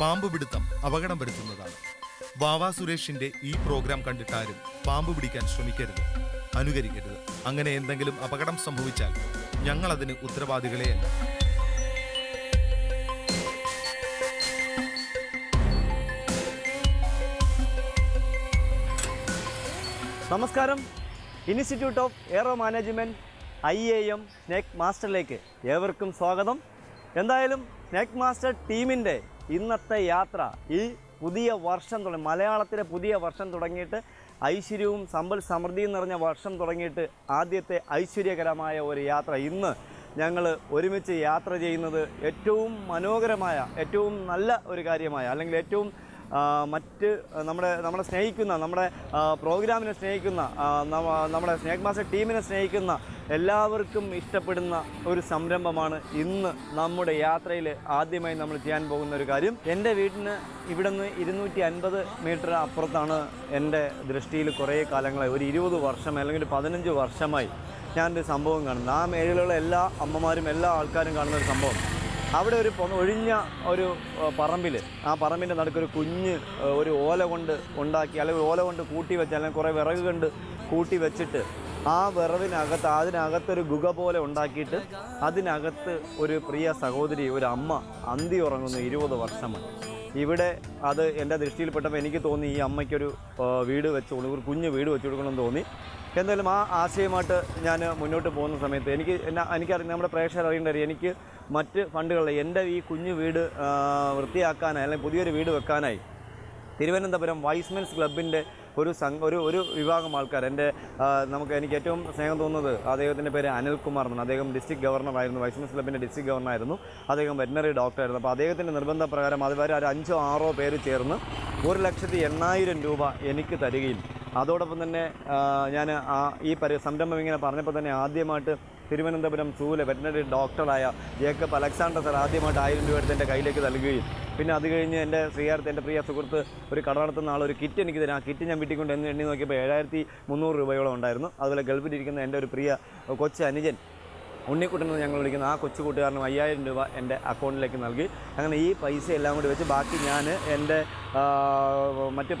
പാമ്പ് പിടുത്തം അപകടം വരുത്തുന്നതാണ് വാവാ സുരേഷിന്റെ ഈ പ്രോഗ്രാം കണ്ടിട്ടാരും പാമ്പ് പിടിക്കാൻ ശ്രമിക്കരുത് അനുകരിക്കരുത്. അങ്ങനെ എന്തെങ്കിലും അപകടം സംഭവിച്ചാൽ ഞങ്ങൾ അതിന് ഉത്തരവാദികളെയല്ല. നമസ്കാരം. Institute of aero management I A M snake മാസ്റ്ററിലേക്ക് ഏവർക്കും സ്വാഗതം. എന്തായാലും സ്നേക് മാസ്റ്റർ ടീമിന്റെ ഇന്നത്തെ യാത്ര ഈ പുതിയ വർഷം തുടങ്ങി മലയാളത്തിലെ പുതിയ വർഷം തുടങ്ങിയിട്ട് ഐശ്വര്യവും സമ്പൽ സമൃദ്ധിയും നിറഞ്ഞ വർഷം തുടങ്ങിയിട്ട് ആദ്യത്തെ ഐശ്വര്യകരമായ ഒരു യാത്ര. ഇന്ന് ഞങ്ങൾ ഒരുമിച്ച് യാത്ര ചെയ്യുന്നത് ഏറ്റവും മനോഹരമായ ഏറ്റവും നല്ല ഒരു കാര്യമായ അല്ലെങ്കിൽ ഏറ്റവും മറ്റ് നമ്മുടെ നമ്മളെ സ്നേഹിക്കുന്ന നമ്മുടെ പ്രോഗ്രാമിനെ സ്നേഹിക്കുന്ന നമ്മുടെ സ്നേക് മാസ്റ്റർ ടീമിനെ സ്നേഹിക്കുന്ന എല്ലാവർക്കും ഇഷ്ടപ്പെടുന്ന ഒരു സംരംഭമാണ് ഇന്ന് നമ്മുടെ യാത്രയിൽ ആദ്യമായി നമ്മൾ ചെയ്യാൻ പോകുന്ന ഒരു കാര്യം. എന്റെ വീട്ടിന് ഇവിടെ നിന്ന് ഇരുന്നൂറ്റി അൻപത് മീറ്റർ അപ്പുറത്താണ് എന്റെ ദൃഷ്ടിയിൽ കുറേ കാലങ്ങളായി. ഒരു ഇരുപത് വർഷം അല്ലെങ്കിൽ ഒരു പതിനഞ്ച് വർഷമായി ഞാനൊരു സംഭവം കാണുന്നത്. ആ മേഖലയിലുള്ള എല്ലാ അമ്മമാരും എല്ലാ ആൾക്കാരും കാണുന്ന ഒരു സംഭവം. അവിടെ ഒരു ഒഴിഞ്ഞ ഒരു പറമ്പിൽ ആ പറമ്പിന്റെ നടുക്കൊരു കുഞ്ഞ് ഒരു ഓല കൊണ്ട് ഉണ്ടാക്കി അല്ലെങ്കിൽ ഓല കൊണ്ട് കൂട്ടി വെച്ച് അല്ലെങ്കിൽ കുറേ വിറക് കൊണ്ട് കൂട്ടി വെച്ചിട്ട് ആ വിറവിനകത്ത് അതിനകത്തൊരു ഗുഹ പോലെ ഉണ്ടാക്കിയിട്ട് അതിനകത്ത് ഒരു പ്രിയ സഹോദരി ഒരു അമ്മ അന്തി ഉറങ്ങുന്നു ഇരുപത് വർഷമാണ് ഇവിടെ അത് എന്റെ ദൃഷ്ടിയിൽപ്പെട്ടപ്പോൾ എനിക്ക് തോന്നി ഈ അമ്മയ്ക്കൊരു വീട് വെച്ച് കൊടുക്കും ഒരു കുഞ്ഞ് വീട് വെച്ച് കൊടുക്കണമെന്ന് തോന്നി. എന്തായാലും ആ ആശയമായിട്ട് ഞാൻ മുന്നോട്ട് പോകുന്ന സമയത്ത് എനിക്ക് എന്നാ എനിക്കറിയാം നമ്മുടെ പ്രേക്ഷകർ അറിയേണ്ട കാര്യം എനിക്ക് മറ്റ് ഫണ്ടുകളിൽ എന്റെ ഈ കുഞ്ഞു വീട് വൃത്തിയാക്കാനായി അല്ലെങ്കിൽ പുതിയൊരു വീട് വെക്കാനായി തിരുവനന്തപുരം വൈസ്മെൻസ് ക്ലബിന്റെ ഒരു സംഘ ഒരു ഒരു വിഭാഗം ആൾക്കാർ. എന്റെ നമുക്ക് എനിക്ക് ഏറ്റവും സ്നേഹം തോന്നുന്നത് അദ്ദേഹത്തിന്റെ പേര് അനിൽകുമാർ എന്നാണ്. അദ്ദേഹം ഡിസ്ട്രിക്ട് ഗവർണറായിരുന്നു വൈസ്മെൻസ് ക്ലബിന്റെ ഡിസ്ട്രിക്ട് ഗവർണറായിരുന്നു അദ്ദേഹം വെറ്റിനറി ഡോക്ടറായിരുന്നു അപ്പോൾ അദ്ദേഹത്തിന്റെ നിർബന്ധപ്രകാരം അതുവരെ ഒരു അഞ്ചോ ആറോ പേര് ചേർന്ന് ഒരു ലക്ഷത്തി എണ്ണായിരം രൂപ എനിക്ക് തരികയും അതോടൊപ്പം തന്നെ ഞാൻ ഈ സംരംഭം ഇങ്ങനെ പറഞ്ഞപ്പോൾ തന്നെ ആദ്യമായിട്ട് തിരുവനന്തപുരം സൂല വെറ്റിനറി ഡോക്ടറായ ജേക്കബ് അലക്സാണ്ടർ സാർ ആദ്യമായിട്ട് ആയിരം രൂപ എടുത്ത് എന്റെ കയ്യിലേക്ക് നൽകുകയും പിന്നെ അത് കഴിഞ്ഞ് എന്റെ ശ്രീയാർത്ത് എന്റെ പ്രിയ സുഹൃത്ത് ഒരു കട നടത്തുന്ന ആൾ ഒരു കിറ്റ് എനിക്ക് തരാം ആ കിറ്റ് ഞാൻ വീട്ടിൽ കൊണ്ട് എന്ന് എണ്ണി നോക്കിയപ്പോൾ ഏഴായിരത്തി മുന്നൂറ് രൂപയോളം ഉണ്ടായിരുന്നു. അതുപോലെ ഗൾഫിലിരിക്കുന്ന എന്റെ ഒരു പ്രിയ കൊച്ചു അനുജൻ ഉണ്ണിക്കുട്ടൻ എന്ന് ഞങ്ങൾ വിളിക്കുന്ന ആ കൊച്ചു കൂട്ടുകാരനും അയ്യായിരം രൂപ എന്റെ അക്കൗണ്ടിലേക്ക് നൽകി. അങ്ങനെ ഈ പൈസ എല്ലാം കൂടി വെച്ച് ബാക്കി ഞാൻ എന്റെ മറ്റ്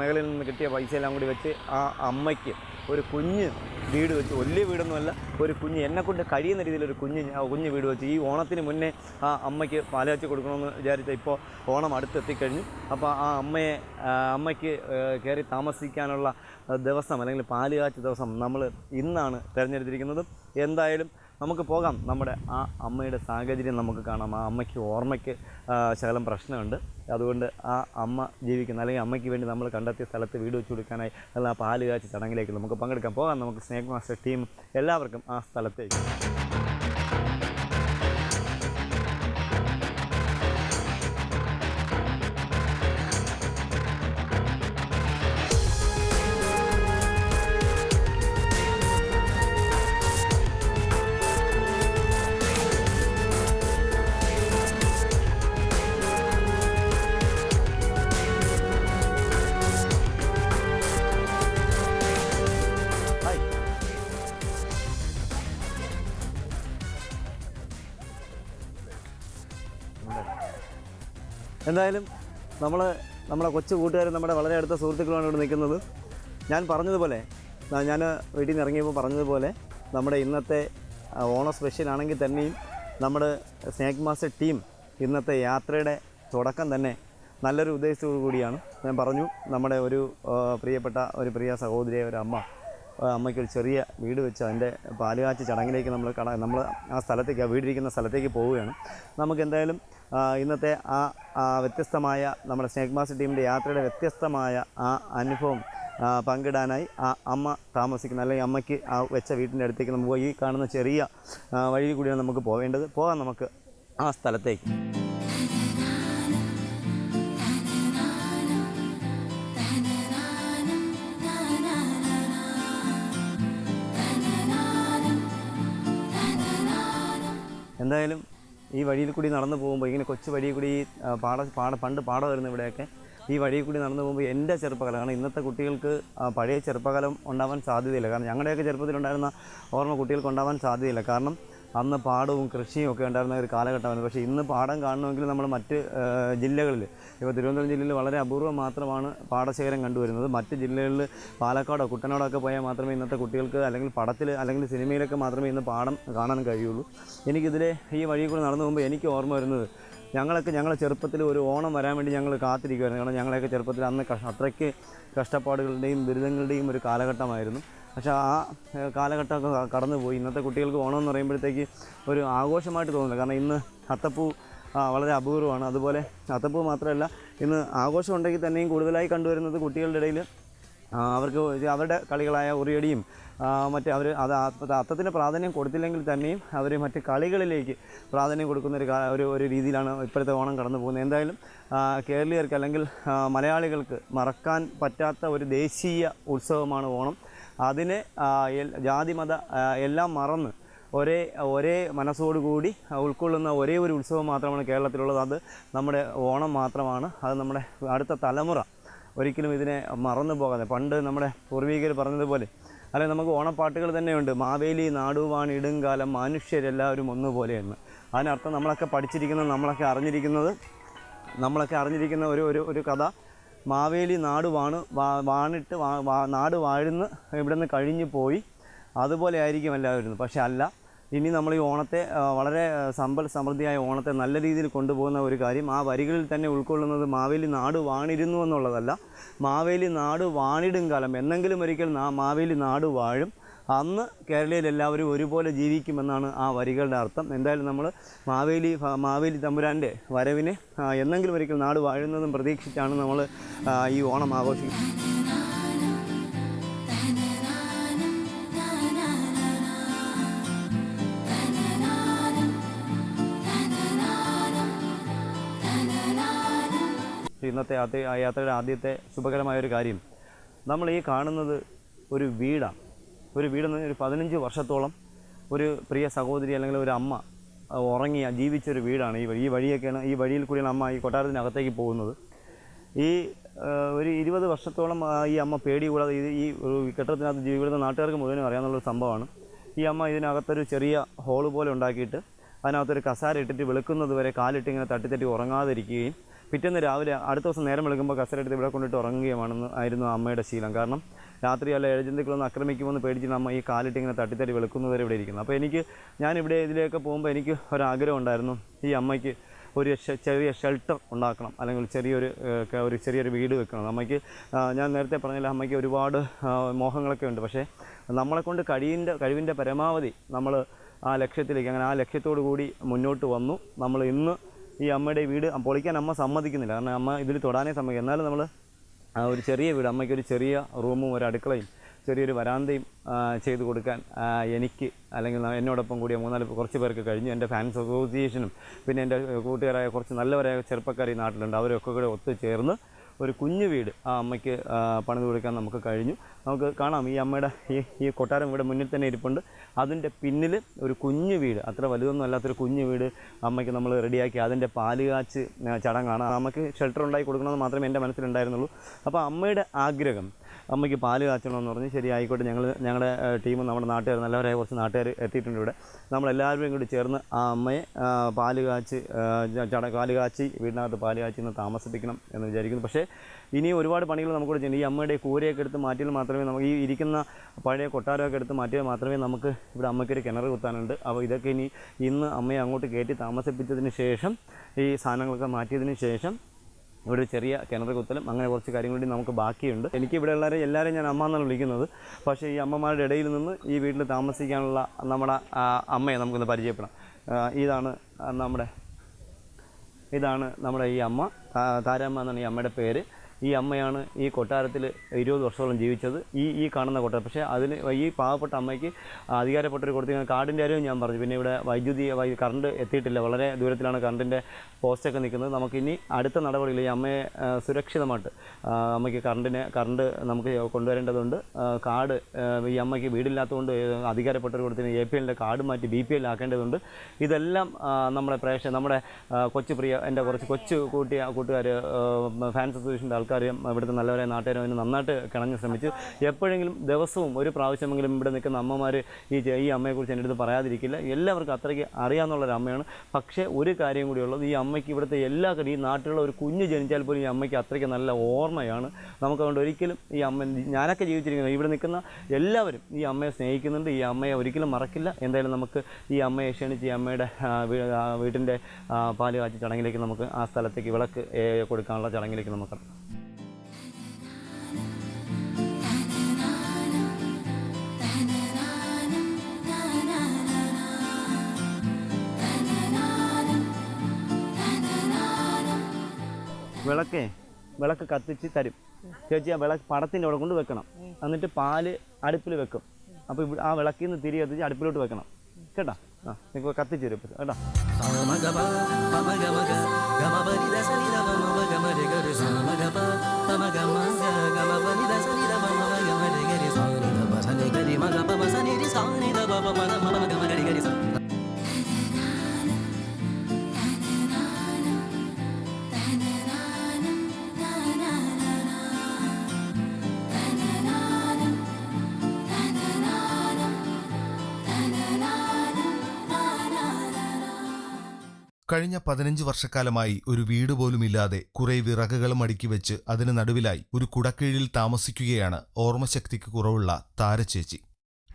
മേഖലയിൽ നിന്ന് കിട്ടിയ പൈസ എല്ലാം കൂടി വെച്ച് ആ അമ്മയ്ക്ക് ഒരു കുഞ്ഞ് വീട് വെച്ച് വലിയ വീടൊന്നുമല്ല ഒരു കുഞ്ഞ് എന്നെക്കൊണ്ട് കഴിയുന്ന രീതിയിൽ ഒരു കുഞ്ഞ് കുഞ്ഞ് വീട് വെച്ച് ഈ ഓണത്തിന് മുന്നേ ആ അമ്മയ്ക്ക് പാല വെച്ച് കൊടുക്കണമെന്ന് വിചാരിച്ച ഇപ്പോൾ ഓണം അടുത്തെത്തിക്കഴിഞ്ഞു. അപ്പോൾ ആ അമ്മയെ അമ്മയ്ക്ക് കയറി താമസിക്കാനുള്ള ദിവസം അല്ലെങ്കിൽ പാൽ കാച്ച ദിവസം നമ്മൾ ഇന്നാണ് തിരഞ്ഞെടുത്തിരിക്കുന്നത്. എന്തായാലും നമുക്ക് പോകാം. നമ്മുടെ ആ അമ്മയുടെ സാഹചര്യം നമുക്ക് കാണാം. ആ അമ്മയ്ക്ക് ഓർമ്മയ്ക്ക് ശകലം പ്രശ്നമുണ്ട്. അതുകൊണ്ട് ആ അമ്മ ജീവിക്കുന്ന അല്ലെങ്കിൽ അമ്മയ്ക്ക് വേണ്ടി നമ്മൾ കണ്ടെത്തിയ സ്ഥലത്ത് വീട് വെച്ച് കൊടുക്കാനായി അല്ല ആ പാൽ കാച്ച ചടങ്ങിലേക്ക് നമുക്ക് പങ്കെടുക്കാം. പോകാം നമുക്ക് സ്നേക് മാസ്റ്റർ ടീം എല്ലാവർക്കും ആ സ്ഥലത്തേക്ക്. എന്തായാലും നമ്മൾ നമ്മുടെ കൊച്ചു കൂട്ടുകാരും നമ്മുടെ വളരെ അടുത്ത സുഹൃത്തുക്കളാണ് ഇവിടെ നിൽക്കുന്നത്. ഞാൻ പറഞ്ഞതുപോലെ ഞാൻ വീട്ടിൽ നിന്ന് ഇറങ്ങിയപ്പോൾ പറഞ്ഞതുപോലെ നമ്മുടെ ഇന്നത്തെ ഓണ സ്പെഷ്യൽ ആണെങ്കിൽ തന്നെയും നമ്മുടെ സ്നേക് മാസ്റ്റർ ടീം ഇന്നത്തെ യാത്രയുടെ തുടക്കം തന്നെ നല്ലൊരു ഉദ്ദേശത്തോടു കൂടിയാണ്. ഞാൻ പറഞ്ഞു നമ്മുടെ ഒരു പ്രിയപ്പെട്ട ഒരു പ്രിയ സഹോദരിയായ ഒരു അമ്മ അമ്മയ്ക്കൊരു ചെറിയ വീട് വെച്ച് അതിന്റെ പാലുകാച്ച് ചടങ്ങിലേക്ക് നമ്മൾ കട നമ്മൾ ആ സ്ഥലത്തേക്ക് ആ വീടിരിക്കുന്ന സ്ഥലത്തേക്ക് പോവുകയാണ്. നമുക്ക് എന്തായാലും ഇന്നത്തെ ആ വ്യത്യസ്തമായ നമ്മുടെ സ്നേക് മാസ്റ്റർ ടീമിന്റെ യാത്രയുടെ വ്യത്യസ്തമായ ആ അനുഭവം പങ്കിടാനായി ആ അമ്മ താമസിക്കുന്ന. അല്ലെങ്കിൽ അമ്മയ്ക്ക് ആ വെച്ച വീട്ടിന്റെ അടുത്തേക്ക് നമുക്ക് ഈ കാണുന്ന ചെറിയ വഴിയിൽ വഴി കൂടിയാണ് നമുക്ക് പോവേണ്ടത്. പോകാം നമുക്ക് ആ സ്ഥലത്തേക്ക്. എന്തായാലും ഈ വഴിയിൽ കൂടി നടന്നു പോകുമ്പോൾ ഇങ്ങനെ കൊച്ചു വഴിയിൽ കൂടി പാട പാട പണ്ട് പാടമായിരുന്നു ഇവിടെയൊക്കെ. ഈ വഴിയിൽ കൂടി നടന്നു പോകുമ്പോൾ എന്റെ ചെറുപ്പകാലം കാരണം ഇന്നത്തെ കുട്ടികൾക്ക് പഴയ ചെറുപ്പകാലം ഉണ്ടാവാൻ സാധ്യതയില്ല. കാരണം ഞങ്ങളുടെയൊക്കെ ചെറുപ്പത്തിലുണ്ടായിരുന്ന ഓർമ്മ കുട്ടികൾക്ക് ഉണ്ടാവാൻ സാധ്യതയില്ല. കാരണം അന്ന് പാടവും കൃഷിയും ഒക്കെ ഉണ്ടായിരുന്ന ഒരു കാലഘട്ടമാണ് പക്ഷേ ഇന്ന് പാടം കാണണമെങ്കിൽ നമ്മൾ മറ്റ് ജില്ലകളിൽ ഇപ്പോൾ തിരുവനന്തപുരം ജില്ലയിൽ വളരെ അപൂർവം മാത്രമാണ് പാടശേഖരം കണ്ടുവരുന്നത്. മറ്റ് ജില്ലകളിൽ പാലക്കാടോ കുട്ടനാടോ ഒക്കെ പോയാൽ മാത്രമേ ഇന്നത്തെ കുട്ടികൾക്ക് അല്ലെങ്കിൽ പടത്തിൽ അല്ലെങ്കിൽ സിനിമയിലൊക്കെ മാത്രമേ ഇന്ന് പാടം കാണാൻ കഴിയുള്ളൂ. എനിക്കിതിലെ ഈ വഴി കൂടെ നടന്നു പോകുമ്പോൾ എനിക്ക് ഓർമ്മ വരുന്നത് ഞങ്ങളൊക്കെ ഞങ്ങളെ ചെറുപ്പത്തിൽ ഒരു ഓണം വരാൻ വേണ്ടി ഞങ്ങൾ കാത്തിരിക്കുമായിരുന്നു കാരണം ഞങ്ങളെയൊക്കെ ചെറുപ്പത്തിൽ അന്ന് അത്രയ്ക്ക് കഷ്ടപ്പാടുകളുടെയും ദുരിതങ്ങളുടെയും ഒരു കാലഘട്ടമായിരുന്നു. പക്ഷേ ആ കാലഘട്ടമൊക്കെ കടന്നുപോയി. ഇന്നത്തെ കുട്ടികൾക്ക് ഓണം എന്ന് പറയുമ്പോഴത്തേക്ക് ഒരു ആഘോഷമായിട്ട് തോന്നുന്നില്ല. കാരണം ഇന്ന് അത്തപ്പൂ വളരെ അപൂർവമാണ്. അതുപോലെ അത്തപ്പൂ മാത്രമല്ല ഇന്ന് ആഘോഷം ഉണ്ടെങ്കിൽ തന്നെയും കൂടുതലായി കണ്ടുവരുന്നത് കുട്ടികളുടെ ഇടയിൽ അവർക്ക് അവരുടെ കളികളായ ഉറിയടിയും മറ്റ് അവർ അത് അത്തത്തിന് പ്രാധാന്യം കൊടുത്തില്ലെങ്കിൽ തന്നെയും അവർ മറ്റ് കളികളിലേക്ക് പ്രാധാന്യം കൊടുക്കുന്ന ഒരു ഒരു ഒരു രീതിയിലാണ് ഇപ്പോഴത്തെ ഓണം കടന്നു പോകുന്നത്. എന്തായാലും കേരളീയർക്ക് അല്ലെങ്കിൽ മലയാളികൾക്ക് മറക്കാൻ പറ്റാത്ത ഒരു ദേശീയ ഉത്സവമാണ് ഓണം. അതിനെ ജാതി മത എല്ലാം മറന്ന് ഒരേ ഒരേ മനസ്സോടുകൂടി ഉൾക്കൊള്ളുന്ന ഒരേ ഒരു ഉത്സവം മാത്രമാണ് കേരളത്തിലുള്ളത്. അത് നമ്മുടെ ഓണം മാത്രമാണ്. അത് നമ്മുടെ അടുത്ത തലമുറ ഒരിക്കലും ഇതിനെ മറന്നു പോകാതെ. പണ്ട് നമ്മുടെ പൂർവികർ പറഞ്ഞതുപോലെ അല്ലെങ്കിൽ നമുക്ക് ഓണപ്പാട്ടുകൾ തന്നെയുണ്ട്. മാവേലി നാടുവാണ് ഇടുങ്കാലം മനുഷ്യരെല്ലാവരും ഒന്നുപോലെയെന്ന്. അതിനർത്ഥം നമ്മളൊക്കെ പഠിച്ചിരിക്കുന്നത് നമ്മളൊക്കെ അറിഞ്ഞിരിക്കുന്നത് നമ്മളൊക്കെ അറിഞ്ഞിരിക്കുന്ന ഒരു ഒരു ഒരു കഥ. മാവേലി നാട് വാണ് വാണിട്ട് നാട് വാഴുന്ന് ഇവിടെ നിന്ന് കഴിഞ്ഞു പോയി അതുപോലെ ആയിരിക്കും എല്ലാവരും. പക്ഷെ അല്ല ഇനി നമ്മൾ ഈ ഓണത്തെ വളരെ സമ്പൽ സമൃദ്ധിയായ ഓണത്തെ നല്ല രീതിയിൽ കൊണ്ടുപോകുന്ന ഒരു കാര്യം ആ വരികളിൽ തന്നെ ഉൾക്കൊള്ളുന്നത് മാവേലി നാട് വാണിരുന്നു എന്നുള്ളതല്ല മാവേലി നാട് വാണിടും കാലം. എന്നെങ്കിലും ഒരിക്കൽ മാവേലി നാട് വാഴും. അന്ന് കേരളയിൽ എല്ലാവരും ഒരുപോലെ ജീവിക്കുമെന്നാണ് ആ വരികളുടെ അർത്ഥം. എന്തായാലും നമ്മൾ മാവേലി മാവേലി തമ്പുരാന്റെ വരവിനെ എന്നെങ്കിലും ഒരിക്കൽ നാട് വാഴുന്നതും പ്രതീക്ഷിച്ചാണ് നമ്മൾ ഈ ഓണം ആഘോഷിക്കുന്നത്. ഇന്നത്തെ യാത്രയുടെ ആദ്യത്തെ ശുഭകരമായ ഒരു കാര്യം നമ്മൾ ഈ കാണുന്നത് ഒരു വീടാണ്. ഒരു വീടെന്ന് ഒരു പതിനഞ്ച് വർഷത്തോളം ഒരു പ്രിയ സഹോദരി അല്ലെങ്കിൽ ഒരു അമ്മ ഉറങ്ങിയ ജീവിച്ചൊരു വീടാണ് ഈ വഴി. ഈ വഴിയൊക്കെയാണ് ഈ വഴിയിൽ കൂടിയാണ് അമ്മ ഈ കൊട്ടാരത്തിനകത്തേക്ക് പോകുന്നത്. ഈ ഒരു ഇരുപത് വർഷത്തോളം ഈ അമ്മ പേടി കൂടാതെ ഇത് ഈ കെട്ടിടത്തിനകത്ത് ജീവിക്കുന്ന നാട്ടുകാർക്ക് മുഴുവനും അറിയാവുന്നൊരു സംഭവമാണ്. ഈ അമ്മ ഇതിനകത്തൊരു ചെറിയ ഹോൾ പോലെ ഉണ്ടാക്കിയിട്ട് അതിനകത്തൊരു കസാര ഇട്ടിട്ട് വെളുക്കുന്നത് വരെ കാലിട്ട് ഇങ്ങനെ തട്ടിത്തട്ടി ഉറങ്ങാതിരിക്കുകയും പിറ്റേന്ന് രാവിലെ അടുത്ത ദിവസം നേരം വെളുക്കുമ്പോൾ കസരെടുത്ത് ഇവിടെ കൊണ്ടിട്ട് ഉറങ്ങുകയുമാണെന്ന് ആയിരുന്നു അമ്മയുടെ ശീലം. കാരണം രാത്രി അല്ല എഴജന്തുക്കളൊന്ന് ആക്രമിക്കുമെന്ന് പേടിച്ചിട്ട് അമ്മ ഈ കാലിട്ട് ഇങ്ങനെ തട്ടിത്തടി വെളുക്കുന്നവരെ ഇവിടെ ഇരിക്കുന്നു. അപ്പോൾ എനിക്ക് ഞാൻ ഇവിടെ ഇതിലേക്ക് പോകുമ്പോൾ എനിക്ക് ഒരാഗ്രഹം ഉണ്ടായിരുന്നു. ഈ അമ്മയ്ക്ക് ഒരു ചെറിയ ഷെൽട്ടർ ഉണ്ടാക്കണം. അല്ലെങ്കിൽ ചെറിയൊരു ഒരു ചെറിയൊരു വീട് വെക്കണം. അമ്മയ്ക്ക് ഞാൻ നേരത്തെ പറഞ്ഞില്ല അമ്മയ്ക്ക് ഒരുപാട് മോഹങ്ങളൊക്കെ ഉണ്ട്. പക്ഷേ നമ്മളെ കൊണ്ട് കഴിവിന്റെ കഴിവിന്റെ പരമാവധി നമ്മൾ ആ ലക്ഷ്യത്തിലേക്ക് അങ്ങനെ ആ ലക്ഷ്യത്തോടു കൂടി മുന്നോട്ട് വന്നു. നമ്മൾ ഇന്ന് ഈ അമ്മയുടെ വീട് പൊളിക്കാൻ അമ്മ സമ്മതിക്കുന്നില്ല. കാരണം അമ്മ ഇതിൽ തൊടാനേ സമ്മതിക്കും എന്നാലും നമ്മൾ ഒരു ചെറിയ വീട് അമ്മയ്ക്ക് ഒരു ചെറിയ റൂമും ഒരു അടുക്കളയും ചെറിയൊരു വരാന്തയും ചെയ്തു കൊടുക്കാൻ എനിക്ക് അല്ലെങ്കിൽ എന്നോടൊപ്പം കൂടിയ മൂന്നാൽ കുറച്ച് പേർക്ക് കഴിഞ്ഞു. എന്റെ ഫാൻസ് അസോസിയേഷനും പിന്നെ എന്റെ കൂട്ടുകാരായ കുറച്ച് നല്ലവരായ ചെറുപ്പക്കാർ ഈ നാട്ടിലുണ്ട്. അവരൊക്കെ കൂടെ ഒത്തുചേർന്ന് ഒരു കുഞ്ഞു വീട് ആ അമ്മയ്ക്ക് പണിത് കൊടുക്കാൻ നമുക്ക് കഴിഞ്ഞു. നമുക്ക് കാണാം ഈ അമ്മയുടെ ഈ ഈ കൊട്ടാരം ഇവിടെ മുന്നിൽ തന്നെ ഇരിപ്പുണ്ട്. അതിന്റെ പിന്നിൽ ഒരു കുഞ്ഞു വീട്. അത്ര വലുതൊന്നും അല്ലാത്തൊരു കുഞ്ഞു വീട് അമ്മയ്ക്ക് നമ്മൾ റെഡിയാക്കി അതിന്റെ പാൽ കാച്ച് ആ, ചടങ്ങാണ്. അമ്മയ്ക്ക് ഷെൽട്ടർ ഉണ്ടാക്കി കൊടുക്കണമെന്ന് മാത്രമേ എന്റെ മനസ്സിലുണ്ടായിരുന്നുള്ളൂ. അപ്പോൾ അമ്മയുടെ ആഗ്രഹം അമ്മയ്ക്ക് പാൽ കാച്ചണമെന്ന് പറഞ്ഞ് ശരി ആയിക്കോട്ടെ ഞങ്ങൾ ഞങ്ങളുടെ ടീമും നമ്മുടെ നാട്ടുകാർ നല്ലവരായ കുറച്ച് നാട്ടുകാർ എത്തിയിട്ടുണ്ട് ഇവിടെ. നമ്മളെല്ലാവരും കൂടി ചേർന്ന് ആ അമ്മയെ പാൽ കാച്ച് ചട പാൽ കാച്ചി വീടിനകത്ത് പാൽ കാച്ചി ഇന്ന് താമസിപ്പിക്കണം എന്ന് വിചാരിക്കുന്നു. പക്ഷേ ഇനി ഒരുപാട് പണികൾ നമുക്കിവിടെ ചെയ്യണം ഈ അമ്മയുടെ കൂരയൊക്കെ എടുത്ത് മാറ്റിയാൽ മാത്രമേ നമുക്ക് ഈ ഇരിക്കുന്ന പഴയ കൊട്ടാരമൊക്കെ എടുത്ത് മാറ്റിയാൽ മാത്രമേ നമുക്ക് ഇവിടെ അമ്മയ്ക്കൊരു കിണർ കുത്താനുണ്ട്. അപ്പോൾ ഇതൊക്കെ ഇനി ഇന്ന് അമ്മയെ അങ്ങോട്ട് കയറ്റി താമസിപ്പിച്ചതിന് ശേഷം ഈ സാധനങ്ങളൊക്കെ മാറ്റിയതിന് ശേഷം ഇവിടെ ചെറിയ കിണർ കുത്തലും അങ്ങനെ കുറച്ച് കാര്യങ്ങൾ കൂടി നമുക്ക് ബാക്കിയുണ്ട്. എനിക്ക് ഇവിടെ ഉള്ളവരെ എല്ലാവരും ഞാൻ അമ്മ എന്നാണ് വിളിക്കുന്നത്. പക്ഷേ ഈ അമ്മമാരുടെ ഇടയിൽ നിന്ന് ഈ വീട്ടിൽ താമസിക്കാനുള്ള നമ്മുടെ അമ്മയെ നമുക്കൊന്ന് പരിചയപ്പെടാം. ഇതാണ് നമ്മുടെ ഇതാണ് നമ്മുടെ ഈ അമ്മ. താരാമ്മ എന്നാണ് ഈ അമ്മയുടെ പേര്. ഈ അമ്മയാണ് ഈ കൊട്ടാരത്തിൽ ഇരുപത് വർഷത്തോളം ജീവിച്ചത്. ഈ ഈ കാണുന്ന കൊട്ടാരം. പക്ഷേ അതിന് ഈ പാവപ്പെട്ട അമ്മയ്ക്ക് അധികാരപ്പെട്ടവർ കൊടുത്തിരിക്കുന്ന കാർഡിന്റെ കാര്യവും ഞാൻ പറഞ്ഞു. പിന്നെ ഇവിടെ വൈദ്യുതി കറണ്ട് എത്തിയിട്ടില്ല. വളരെ ദൂരത്തിലാണ് കറണ്ടിന്റെ പോസ്റ്റൊക്കെ നിൽക്കുന്നത്. നമുക്കിനി അടുത്ത നടപടികൾ ഈ അമ്മയെ സുരക്ഷിതമായിട്ട് അമ്മയ്ക്ക് കറണ്ടിനെ കറണ്ട് നമുക്ക് കൊണ്ടുവരേണ്ടതുണ്ട്. കാർഡ് ഈ അമ്മയ്ക്ക് വീടില്ലാത്തതുകൊണ്ട് അധികാരപ്പെട്ടവർ കൊടുത്തിന് എ പി എല്ലിന്റെ കാർഡ് മാറ്റി ബി പി എൽ ആക്കേണ്ടതുണ്ട്. ഇതെല്ലാം നമ്മുടെ പ്രേക്ഷ നമ്മുടെ കൊച്ചു പ്രിയ എന്റെ കുറച്ച് കൊച്ചു കൂട്ടിയ കൂട്ടുകാർ ഫാൻസ് അസോസിയേഷന്റെ ആൾക്കാർ ആൾക്കാരും ഇവിടുത്തെ നല്ലവരെ നാട്ടുകാരും അതിന് നന്നായിട്ട് കിണഞ്ഞ് ശ്രമിച്ചു എപ്പോഴെങ്കിലും ദിവസവും ഒരു പ്രാവശ്യമെങ്കിലും ഇവിടെ നിൽക്കുന്ന അമ്മമാർ ഈ ഈ അമ്മയെക്കുറിച്ച് എന്റെ അടുത്ത് പറയാതിരിക്കില്ല. എല്ലാവർക്കും അത്രയ്ക്ക് അറിയാമെന്നുള്ളൊരു അമ്മയാണ്. പക്ഷേ ഒരു കാര്യം കൂടിയുള്ളത് ഈ അമ്മയ്ക്ക് ഇവിടുത്തെ എല്ലാ ഈ നാട്ടിലുള്ള ഒരു കുഞ്ഞ് ജനിച്ചാൽ പോലും ഈ അമ്മയ്ക്ക് അത്രയ്ക്ക് നല്ല ഓർമ്മയാണ്. നമുക്കതുകൊണ്ട് ഒരിക്കലും ഈ അമ്മ ഞാനൊക്കെ ജീവിച്ചിരിക്കുന്നത് ഇവിടെ നിൽക്കുന്ന എല്ലാവരും ഈ അമ്മയെ സ്നേഹിക്കുന്നുണ്ട്. ഈ അമ്മയെ ഒരിക്കലും മറക്കില്ല. എന്തായാലും നമുക്ക് ഈ അമ്മയെ ക്ഷണിച്ച് ഈ അമ്മയുടെ വീടിന്റെ പാൽ കാച്ചി ചടങ്ങിലേക്ക് നമുക്ക് ആ സ്ഥലത്തേക്ക് വിളക്ക് കൊടുക്കാനുള്ള ചടങ്ങിലേക്ക് നമുക്ക് വിളക്കേ വിളക്ക് കത്തിച്ച് തരും. ചേച്ചി ആ വിളക്ക് പടത്തിന്റെ അവിടെ കൊണ്ട് വെക്കണം. എന്നിട്ട് പാൽ അടുപ്പിൽ വെക്കും. അപ്പോൾ ഇവിടെ ആ വിളക്കിൽ നിന്ന് തിരി കത്തിച്ച് അടുപ്പിലോട്ട് വെക്കണം. കേട്ടോ? ആ നിങ്ങൾ കത്തിച്ച് തരും കേട്ടോ? സമഗപ കഴിഞ്ഞ പതിനഞ്ച് വർഷക്കാലമായി ഒരു വീട് പോലുമില്ലാതെ കുറെ വിറകുകളും അടുക്കി വെച്ച് അതിന് നടുവിലായി ഒരു കുടക്കീഴിൽ താമസിക്കുകയാണ് ഓർമ്മശക്തിക്ക് കുറവുള്ള താരച്ചേച്ചി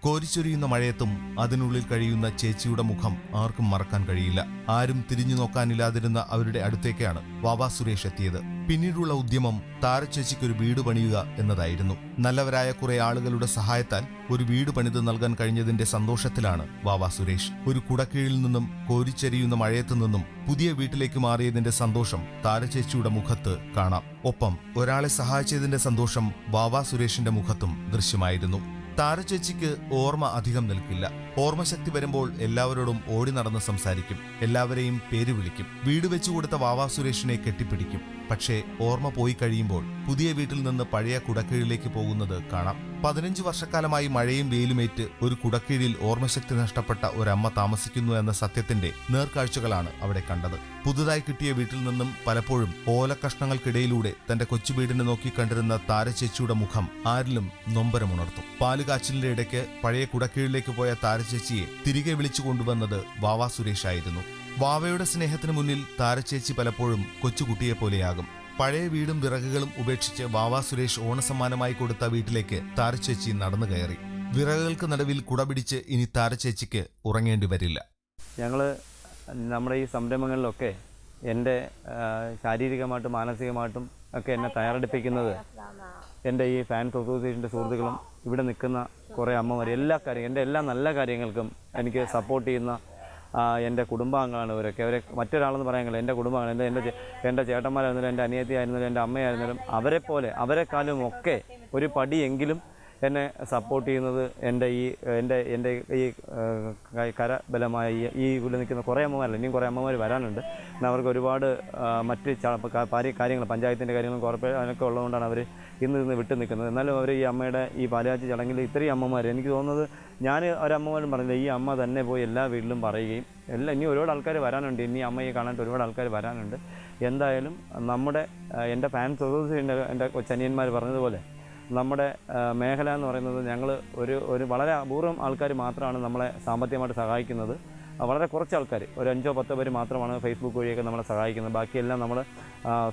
കോരിച്ചൊരിയുന്ന മഴയത്തും അതിനുള്ളിൽ കഴിയുന്ന ചേച്ചിയുടെ മുഖം ആർക്കും മറക്കാൻ കഴിയില്ല. ആരും തിരിഞ്ഞു നോക്കാനില്ലാതിരുന്ന അവരുടെ അടുത്തേക്കാണ് വാവാ സുരേഷ് എത്തിയത്. പിന്നീടുള്ള ഉദ്യമം താരച്ചേച്ചിക്കൊരു വീട് പണിയുക എന്നതായിരുന്നു. നല്ലവരായ കുറെ ആളുകളുടെ സഹായത്താൽ ഒരു വീട് പണിത് നൽകാൻ കഴിഞ്ഞതിന്റെ സന്തോഷത്തിലാണ് വാവാ സുരേഷ്. ഒരു കുടക്കീഴിൽ നിന്നും കോരിച്ചെരിയുന്ന മഴയത്തു നിന്നും പുതിയ വീട്ടിലേക്ക് മാറിയതിന്റെ സന്തോഷം താരചേച്ചിയുടെ മുഖത്ത് കാണാം. ഒപ്പം ഒരാളെ സഹായിച്ചതിന്റെ സന്തോഷം വാവാ സുരേഷിന്റെ മുഖത്തും ദൃശ്യമായിരുന്നു. താരചേച്ചിക്ക് ഓർമ്മ അധികം നിൽക്കില്ല. ഓർമ്മശക്തി വരുമ്പോൾ എല്ലാവരോടും ഓടി നടന്ന് സംസാരിക്കും. എല്ലാവരെയും പേര് വിളിക്കും. വീട് വെച്ചു കൊടുത്ത വാവാ സുരേഷിനെ കെട്ടിപ്പിടിക്കും. പക്ഷേ ഓർമ്മ പോയി കഴിയുമ്പോൾ പുതിയ വീട്ടിൽ നിന്ന് പഴയ കുടക്കീഴിലേക്ക് പോകുന്നത് കാണാം. പതിനഞ്ച് വർഷക്കാലമായി മഴയും വെയിലുമേറ്റ് ഒരു കുടക്കീഴിൽ ഓർമ്മശക്തി നഷ്ടപ്പെട്ട ഒരമ്മ താമസിക്കുന്നു എന്ന സത്യത്തിന്റെ നേർക്കാഴ്ചകളാണ് അവിടെ കണ്ടത്. പുതുതായി കിട്ടിയ വീട്ടിൽ നിന്നും പലപ്പോഴും ഓലക്കഷ്ണങ്ങൾക്കിടയിലൂടെ തന്റെ കൊച്ചു വീടിനെ നോക്കി കണ്ടിരുന്ന താരച്ചേച്ചിയുടെ മുഖം ആരിലും നൊമ്പരമുണർത്തും. പാലുകാച്ചിലിന്റെ ഇടയ്ക്ക് പഴയ കുടക്കീഴിലേക്ക് പോയ താരച്ചേച്ചിയെ തിരികെ വിളിച്ചു കൊണ്ടുവന്നത് വാവാ സുരേഷായിരുന്നു. വാവയുടെ സ്നേഹത്തിന് മുന്നിൽ താരചേച്ചി പലപ്പോഴും കൊച്ചുകുട്ടിയെ പോലെയാകും പഴയ വീടും വിറകുകളും ഉപേക്ഷിച്ച് വാവാ സുരേഷ് ഓണസമ്മാനമായി കൊടുത്ത വീട്ടിലേക്ക് താരചേച്ചി നടന്നു കയറി. വിറകുകൾക്ക് നടുവിൽ കുടപിടിച്ച് ഇനി താരചേച്ചിക്ക് ഉറങ്ങേണ്ടി വരില്ല. ഞങ്ങൾ നമ്മുടെ ഈ സംരംഭങ്ങളിലൊക്കെ എന്റെ ശാരീരികമായിട്ടും മാനസികമായിട്ടും ഒക്കെ എന്നെ തയ്യാറെടുപ്പിക്കുന്നത് എന്റെ ഈ ഫാൻസ് അസോസിയേഷന്റെ സുഹൃത്തുക്കളും ഇവിടെ നിൽക്കുന്ന കുറേ അമ്മമാർ എല്ലാ കാര്യം എന്റെ എല്ലാ നല്ല കാര്യങ്ങൾക്കും എനിക്ക് സപ്പോർട്ട് ചെയ്യുന്ന എന്റെ കുടുംബാംഗങ്ങളാണ് ഇവരൊക്കെ അവരെ മറ്റൊരാളെന്ന് പറയാൻ കഴിയില്ല എന്റെ കുടുംബാംഗങ്ങൾ എന്റെ എന്റെ എന്റെ ചേട്ടന്മാരായിരുന്നാലും എന്റെ അനിയത്തി ആയിരുന്നാലും എന്റെ അമ്മയായിരുന്നാലും അവരെ പോലെ അവരെക്കാളും ഒക്കെ ഒരു പടിയെങ്കിലും എന്നെ സപ്പോർട്ട് ചെയ്യുന്നത് എന്റെ ഈ എന്റെ എന്റെ ഈ കരബലമായ ഈ ഈ ഇവിടെ നിൽക്കുന്ന കുറേ അമ്മമാരല്ല ഇനിയും കുറേ അമ്മമാർ വരാനുണ്ട്. അവർക്ക് ഒരുപാട് മറ്റ് കാര്യങ്ങൾ പഞ്ചായത്തിന്റെ കാര്യങ്ങളും കോർപ്പറേറ്റ് അതിനൊക്കെ ഉള്ളതുകൊണ്ടാണ് അവർ ഇന്ന് ഇന്ന് വിട്ടു നിൽക്കുന്നത്. എന്നാലും അവർ ഈ അമ്മയുടെ ഈ പാലാച്ചി ചടങ്ങിൽ ഇത്രയും അമ്മമാർ എനിക്ക് തോന്നുന്നത് ഞാൻ ഒരമ്മമാരും പറഞ്ഞില്ല ഈ അമ്മ തന്നെ പോയി എല്ലാ വീട്ടിലും പറയുകയും എല്ലാം ഇനി ഒരുപാട് ആൾക്കാർ വരാനുണ്ട് ഇനി അമ്മയെ കാണാനായിട്ട് ഒരുപാട് ആൾക്കാർ വരാനുണ്ട്. എന്തായാലും നമ്മുടെ എന്റെ ഫാൻസ് അസോസിയേഷന്റെ എന്റെ കൊച്ചനിയന്മാർ പറഞ്ഞതുപോലെ നമ്മുടെ മേഖല എന്ന് പറയുന്നത് ഞങ്ങൾ ഒരു ഒരു വളരെ അപൂർവം ആൾക്കാർ മാത്രമാണ് നമ്മളെ സാമ്പത്തികമായിട്ട് സഹായിക്കുന്നത്. വളരെ കുറച്ച് ആൾക്കാർ ഒരു അഞ്ചോ പത്തോ പേര് മാത്രമാണ് ഫേസ്ബുക്ക് വഴിയൊക്കെ നമ്മളെ സഹായിക്കുന്നത്. ബാക്കിയെല്ലാം നമ്മൾ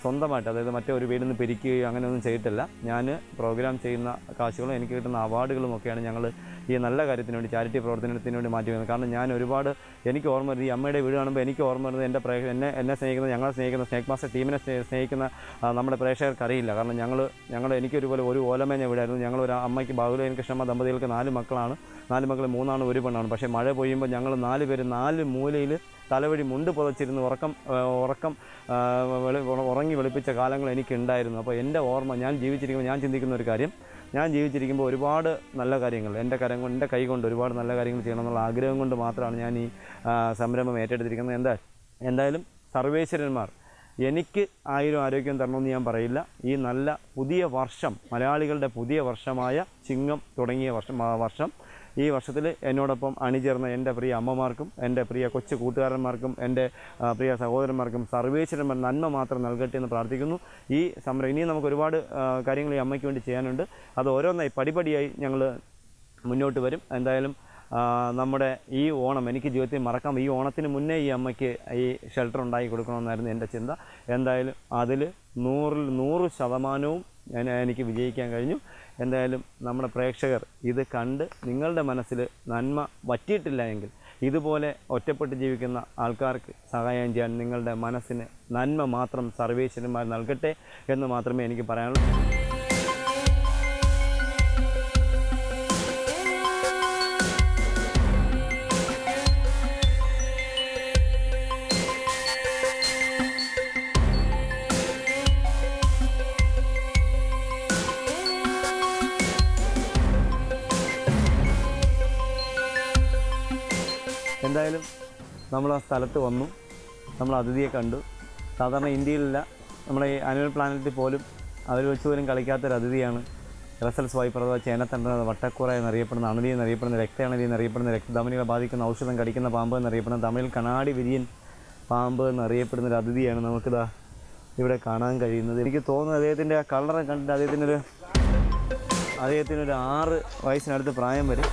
സ്വന്തമായിട്ട് അതായത് മറ്റേ ഒരു വീടിൽ നിന്ന് പിരിക്കുകയോ അങ്ങനെയൊന്നും ചെയ്തിട്ടില്ല. ഞാൻ പ്രോഗ്രാം ചെയ്യുന്ന കാശുകളും എനിക്ക് കിട്ടുന്ന അവാർഡുകളും ഒക്കെയാണ് ഞങ്ങൾ ഈ നല്ല കാര്യത്തിന് വേണ്ടി ചാരിറ്റി പ്രവർത്തനത്തിന് വേണ്ടി മാറ്റി വന്നത് കാരണം ഞാൻ ഒരുപാട് എനിക്ക് ഓർമ്മ വരുന്നത് ഈ അമ്മയുടെ വീട് കാണുമ്പോൾ എനിക്ക് ഓർമ്മ വരുന്നത് എന്റെ പ്രേ എന്നെ എന്നെ സ്നേഹിക്കുന്ന ഞങ്ങളെ സ്നേഹിക്കുന്ന സ്നേക് മാസ്റ്റർ ടീമിനെ സ്നേഹിക്കുന്ന നമ്മുടെ പ്രേക്ഷകർക്ക് അറിയില്ല. കാരണം ഞങ്ങൾ ഞങ്ങൾ എനിക്കൊരുപോലെ ഒരു ഓലമേഞ്ഞ വീടായിരുന്നു. ഞങ്ങൾ ഒരു അമ്മയ്ക്ക് ബാഹുലേൻ കൃഷ്ണമ്മ ദമ്പതികൾക്ക് നാല് മക്കളാണ്. നാല് മക്കൾ മൂന്നാണ് ഒരു പെണ്ണാണ്. പക്ഷേ മഴ പെയ്യുമ്പോൾ ഞങ്ങൾ നാല് പേര് നാല് മൂലയിൽ തലവഴി മുണ്ട് പുതച്ചിരുന്ന് ഉറക്കം ഉറക്കം ഉറങ്ങി വെളുപ്പിച്ച കാലങ്ങൾ എനിക്കുണ്ടായിരുന്നു. അപ്പോൾ എന്റെ ഓർമ്മ ഞാൻ ജീവിച്ചിരിക്കുമ്പോൾ ഞാൻ ചിന്തിക്കുന്ന ഒരു കാര്യം ഞാൻ ജീവിച്ചിരിക്കുമ്പോൾ ഒരുപാട് നല്ല കാര്യങ്ങൾ എന്റെ കരം കൊണ്ട് എന്റെ കൈ കൊണ്ട് ഒരുപാട് നല്ല കാര്യങ്ങൾ ചെയ്യണം എന്നുള്ള ആഗ്രഹം കൊണ്ട് മാത്രമാണ് ഞാൻ ഈ സംരംഭം ഏറ്റെടുത്തിരിക്കുന്നത്. എന്താ എന്തായാലും സർവേശ്വരന്മാർ എനിക്ക് ആയിരം ആരോഗ്യം തരണമെന്ന് ഞാൻ പറയില്ല. ഈ നല്ല പുതിയ വർഷം മലയാളികളുടെ പുതിയ വർഷമായ ചിങ്ങം തുടങ്ങിയ വർഷം വർഷം ഈ വർഷത്തിൽ എന്നോടൊപ്പം അണിചേർന്ന എന്റെ പ്രിയ അമ്മമാർക്കും എന്റെ പ്രിയ കൊച്ചു കൂട്ടുകാരന്മാർക്കും എന്റെ പ്രിയ സഹോദരന്മാർക്കും സർവേശ്വരന്മാർ നന്മ മാത്രം നൽകട്ടെ എന്ന് പ്രാർത്ഥിക്കുന്നു. ഈ സമരം ഇനിയും നമുക്ക് ഒരുപാട് കാര്യങ്ങൾ ഈ അമ്മയ്ക്ക് വേണ്ടി ചെയ്യാനുണ്ട്. അത് ഓരോന്നായി പടിപടിയായി ഞങ്ങൾ മുന്നോട്ട് വരും. എന്തായാലും നമ്മുടെ ഈ ഓണം എനിക്ക് ജീവിതത്തിൽ മറക്കാം. ഈ ഓണത്തിന് മുന്നേ ഈ അമ്മയ്ക്ക് ഈ ഷെൽട്ടർ ഉണ്ടാക്കി കൊടുക്കണമെന്നായിരുന്നു എന്റെ ചിന്ത. എന്തായാലും അതിൽ നൂറിൽ നൂറ് ശതമാനവും എനിക്ക് വിജയിക്കാൻ കഴിഞ്ഞു. എന്തായാലും നമ്മുടെ പ്രേക്ഷകർ ഇത് കണ്ട് നിങ്ങളുടെ മനസ്സിൽ നന്മ വറ്റിയിട്ടില്ല എങ്കിൽ ഇതുപോലെ ഒറ്റപ്പെട്ട് ജീവിക്കുന്ന ആൾക്കാർക്ക് സഹായം ചെയ്യാൻ നിങ്ങളുടെ മനസ്സിന് നന്മ മാത്രം സർവേശ്വരന്മാർ നൽകട്ടെ എന്ന് മാത്രമേ എനിക്ക് പറയാനുള്ളൂ. എന്തായാലും നമ്മൾ ആ സ്ഥലത്ത് വന്നു. നമ്മൾ അതിഥിയെ കണ്ടു. സാധാരണ ഇന്ത്യയിലില്ല നമ്മളെ ഈ ആനുവൽ പ്ലാനറ്റിൽ പോലും അവർ വെച്ച് പോലും കളിക്കാത്തൊരു അതിഥിയാണ് റസൽസ് വൈപ്പർ അഥവാ ചേനത്തണ്ടത് വട്ടക്കൂറ എന്നറിയപ്പെടുന്ന അണലി എന്നറിയപ്പെടുന്ന രക്തയണതി എന്നറിയപ്പെടുന്ന രക്തധമനികളെ ബാധിക്കുന്ന ഔഷധം കടിക്കുന്ന പാമ്പ് എന്നറിയപ്പെടുന്ന തമിഴിൽ കണാടി വിരിയൻ പാമ്പ് എന്നറിയപ്പെടുന്ന ഒരു അതിഥിയാണ് നമുക്കിതാ ഇവിടെ കാണാൻ കഴിയുന്നത്. എനിക്ക് തോന്നുന്നു അദ്ദേഹത്തിന്റെ ആ കളറെ കണ്ടിട്ട് അദ്ദേഹത്തിനൊരു അദ്ദേഹത്തിനൊരു ആറ് വയസ്സിനടുത്ത് പ്രായം വരും.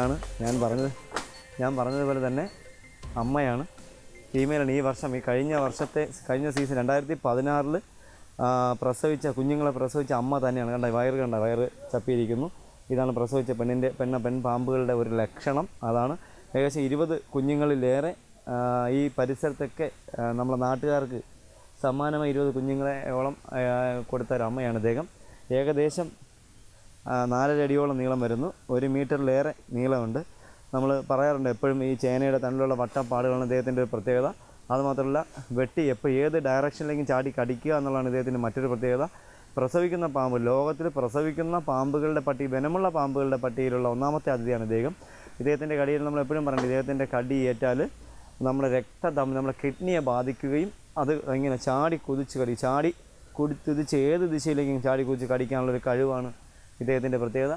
അമ്മയാണ്. ഞാൻ പറഞ്ഞത് ഞാൻ പറഞ്ഞതുപോലെ തന്നെ അമ്മയാണ്. ഫീമെയിലാണ് ഈ വർഷം ഈ കഴിഞ്ഞ വർഷത്തെ കഴിഞ്ഞ സീസൺ രണ്ടായിരത്തി പതിനാറിൽ പ്രസവിച്ച കുഞ്ഞുങ്ങളെ പ്രസവിച്ച അമ്മ തന്നെയാണ്. കണ്ട വയറ് കണ്ട വയറ് ചപ്പിയിരിക്കുന്നു. ഇതാണ് പ്രസവിച്ച പെണ്ണിന്റെ പെണ്ണ പെൺ പാമ്പുകളുടെ ഒരു ലക്ഷണം. അതാണ് ഏകദേശം ഇരുപത് കുഞ്ഞുങ്ങളിലേറെ ഈ പരിസരത്തൊക്കെ നമ്മുടെ നാട്ടുകാർക്ക് സമ്മാനമായി ഇരുപത് കുഞ്ഞുങ്ങളെ ഓളം കൊടുത്ത ഒരു അമ്മയാണ് അദ്ദേഹം ഏകദേശം നാലര അടിയോളം നീളം വരുന്നു. ഒരു മീറ്ററിലേറെ നീളമുണ്ട്. നമ്മൾ പറയാറുണ്ട് എപ്പോഴും ഈ ചേനയുടെ തണ്ടിലുള്ള വട്ടപ്പാടുകളാണ് ഇദ്ദേഹത്തിന്റെ ഒരു പ്രത്യേകത. അതുമാത്രമല്ല വെട്ടി എപ്പോൾ ഏത് ഡയറക്ഷനിലേക്കും ചാടി കടിക്കുക എന്നുള്ളതാണ് ഇദ്ദേഹത്തിന്റെ മറ്റൊരു പ്രത്യേകത. പ്രസവിക്കുന്ന പാമ്പ് ലോകത്തിൽ പ്രസവിക്കുന്ന പാമ്പുകളുടെ പട്ടി വനമുള്ള പാമ്പുകളുടെ പട്ടിയിലുള്ള ഒന്നാമത്തെ അതിഥിയാണ് ഇദ്ദേഹം. ഇദ്ദേഹത്തിന്റെ കടിയിൽ നമ്മൾ എപ്പോഴും പറയുന്നത് ഇദ്ദേഹത്തിന്റെ കടി ഏറ്റാൽ നമ്മുടെ രക്തം നമ്മുടെ കിഡ്നിയെ ബാധിക്കുകയും അത് ഇങ്ങനെ ചാടി കുതിച്ച് കടി ചാടി കുതിച്ച് ഏത് ദിശയിലേക്കും ചാടി കുതിച്ച് കടിക്കാനുള്ളൊരു കഴിവാണ് ഇദ്ദേഹത്തിന്റെ പ്രത്യേകത.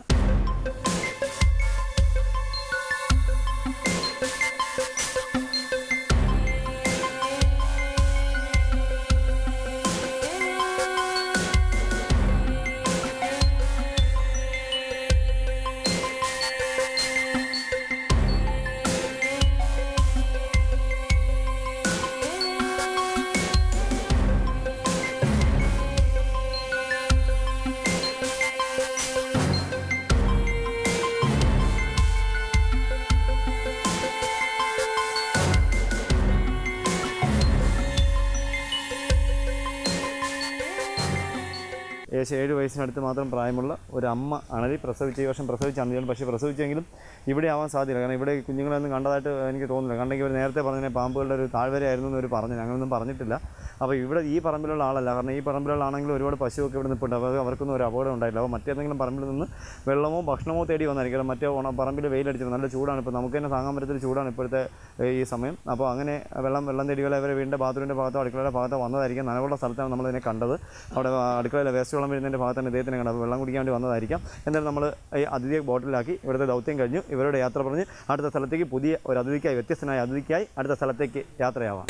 ഏകദേശം ഏഴ് വയസ്സിനടുത്ത് മാത്രം പ്രായമുള്ള ഒരു അമ്മ അണലി പ്രസവിച്ച ഈ വർഷം പ്രസവിച്ച അന്തിയാണ് പക്ഷേ പ്രസവിച്ചെങ്കിലും ഇവിടെ ആവാൻ സാധ്യത കാരണം ഇവിടെ കുഞ്ഞുങ്ങളൊന്നും കണ്ടതായിട്ട് എനിക്ക് തോന്നുന്നില്ല. കണ്ടെങ്കിൽ ഇവർ നേരത്തെ പറഞ്ഞ പാമ്പുകളുടെ ഒരു താഴ്വരയായിരുന്നു എന്ന് പറഞ്ഞു ഞങ്ങളൊന്നും പറഞ്ഞിട്ടില്ല. അപ്പോൾ ഇവിടെ ഈ പറമ്പിലുള്ള ആളല്ല. കാരണം ഈ പറമ്പിലുള്ള ആണെങ്കിൽ ഒരുപാട് പശുവൊക്കെ ഇവിടെ നിൽപ്പുണ്ട് അപ്പോൾ അവർക്കൊന്നും ഒരു അപകടം ഉണ്ടായില്ല. അപ്പോൾ മറ്റേതെങ്കിലും പറമ്പിൽ നിന്ന് വെള്ളമോ ഭക്ഷണമോ തേടി വന്നായിരിക്കും. മറ്റേ ഓണ പറമ്പിൽ വെയിലടിച്ചത് നല്ല ചൂടാണ്. ഇപ്പോൾ നമുക്ക് തന്നെ താങ്ങാൻ പറ്റുന്ന ചൂടാണ് ഇപ്പോഴത്തെ ഈ സമയം. അപ്പോൾ അങ്ങനെ വെള്ളം വെള്ളം തേടികളെ അവരെ വീടിന്റെ ബാത്റൂമിന്റെ ഭാഗത്തോ അടുക്കളയുടെ ഭാഗത്തോ വന്നതായിരിക്കും. നനവുള്ള സ്ഥലത്താണ് നമ്മൾ ഇതിനെ കണ്ടത്. അവിടെ അടുക്കളയിലെ വേസ്റ്റ് വെള്ളം വരുന്നതിന്റെ ഭാഗത്താണ് ഇദ്ദേഹത്തിനെ കണ്ടത്. വെള്ളം കുടിക്കാൻ വേണ്ടി വന്നതായിരിക്കാം. എന്നാലും നമ്മൾ ഈ അതിഥിയെ ബോട്ടിലാക്കി ഇവിടുത്തെ ദൗത്യം കഴിഞ്ഞു. ഇവരുടെ യാത്ര പറഞ്ഞ് അടുത്ത സ്ഥലത്തേക്ക് പുതിയ ഒരു അതിഥിക്കായി വ്യത്യസ്തനായ അതിഥിക്കായി അടുത്ത സ്ഥലത്തേക്ക് യാത്രയാവാം.